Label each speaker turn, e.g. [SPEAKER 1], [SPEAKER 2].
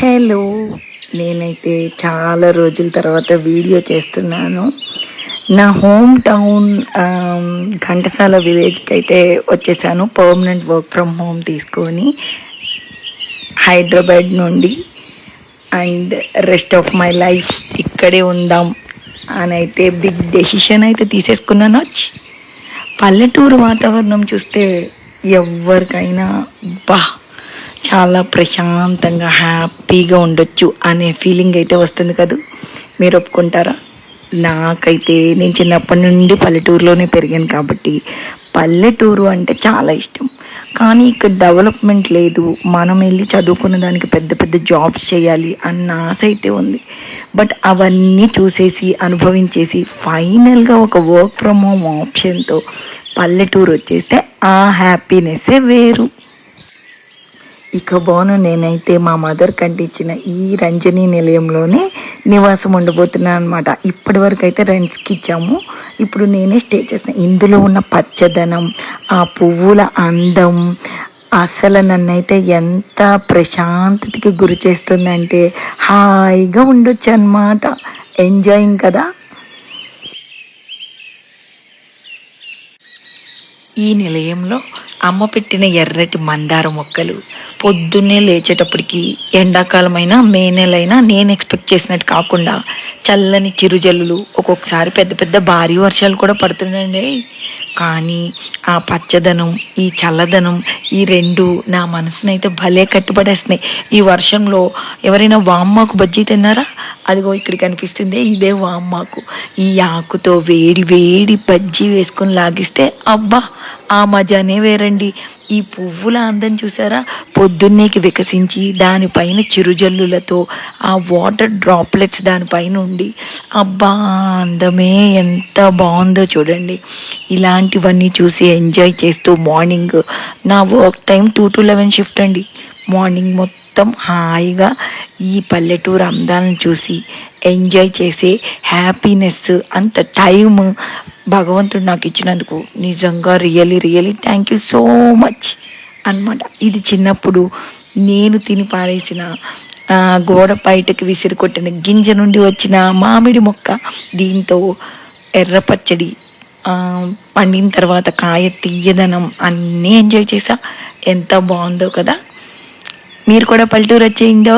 [SPEAKER 1] Hello. నేనైతే చాలా రోజుల తర్వాత వీడియో చేస్తున్నాను. నా హోమ్ టౌన్ ఘంటసాల విలేజ్కి అయితే వచ్చేసాను. పర్మనెంట్ వర్క్ ఫ్రమ్ హోమ్ తీసుకొని హైదరాబాద్ నుండి and rest of my life ఇక్కడే ఉందాం అని అయితే బిగ్ డెసిషన్ అయితే తీసేసుకున్నాను పల్లెటూరు వాతావరణం చూస్తే ఎవరికైనా బా చాలా ప్రశాంతంగా హ్యాపీగా ఉండొచ్చు అనే ఫీలింగ్ అయితే వస్తుంది కదా? మీరు ఒప్పుకుంటారా? నాకైతే నేను చిన్నప్పటి నుండి పల్లెటూరులోనే పెరిగాను కాబట్టి పల్లెటూరు అంటే చాలా ఇష్టం. కానీ ఇక్కడ డెవలప్మెంట్ లేదు. మనం వెళ్ళి చదువుకున్న దానికి పెద్ద పెద్ద జాబ్స్ చేయాలి అన్న ఆశ అయితే ఉంది. బట్ అవన్నీ చూసేసి అనుభవించేసి ఫైనల్గా ఒక వర్క్ ఫ్రమ్ హోమ్ ఆప్షన్తో పల్లెటూరు వచ్చేస్తే ఆ హ్యాపీనెస్సే వేరు. ఇక బోను నేనైతే మా మదర్ కంటించిన ఈ రంజని నిలయంలోనే నివాసం ఉండబోతున్నాను అనమాట ఇప్పటి వరకు అయితే రెంట్స్కి ఇచ్చాము. ఇప్పుడు నేనే స్టే చేసిన. ఇందులో ఉన్న పచ్చదనం ఆ పువ్వుల అందం అసలు నన్నైతే ఎంత ప్రశాంతతకి గురి చేస్తుందంటే హాయిగా ఉండొచ్చు అనమాట ఎంజాయింగ్ కదా. ఈ నిలయంలో అమ్మ పెట్టిన ఎర్రటి మందార మొక్కలు పొద్దున్నే లేచేటప్పటికి ఎండాకాలమైనా మే నెలైనా నేను ఎక్స్పెక్ట్ చేసినట్టు కాకుండా చల్లని చిరుజల్లులు ఒక్కొక్కసారి పెద్ద పెద్ద భారీ వర్షాలు కూడా పడుతున్నాయండి. కానీ ఆ పచ్చదనం ఈ చల్లదనం ఈ రెండు నా మనసునైతే భలే కట్టుబడేస్తున్నాయి. ఈ వర్షంలో ఎవరైనా వామ్మాకు బజ్జీ తిన్నారా? అదిగో ఇక్కడ కనిపిస్తుంది ఇదే వామ్మాకు. ఈ ఆకుతో వేడి వేడి బజ్జీ వేసుకొని లాగిస్తే అబ్బా ఆ మజానే వేరండి. ఈ పువ్వుల అందం చూసారా? పొద్దున్నేకి వికసించి దానిపైన చిరుజల్లులతో ఆ వాటర్ డ్రాప్లెట్స్ దానిపైన ఉండి అబ్బా అందమే ఎంత బాగుందో చూడండి. ఇలాంటివన్నీ చూసి ఎంజాయ్ చేస్తూ మార్నింగ్. నా work time two to eleven shift అండి. మార్నింగ్ మొత్తం హాయిగా ఈ పల్లెటూరు అందాలను చూసి ఎంజాయ్ చేసే హ్యాపీనెస్ అంత టైం భగవంతుడు నాకు ఇచ్చినందుకు నిజంగా really really thank you so much అనమాట ఇది చిన్నప్పుడు నేను తిని పారేసిన గోడ బయటకు విసిరి కొట్టిన గింజ నుండి వచ్చిన మామిడి మొక్క దీంతో ఎర్ర పచ్చడి పండిన తర్వాత కాయ తీయదనం అన్నీ ఎంజాయ్ చేసా. ఎంత బాగుందో కదా. మీరు కూడా పల్లెటూరు వచ్చేయండి.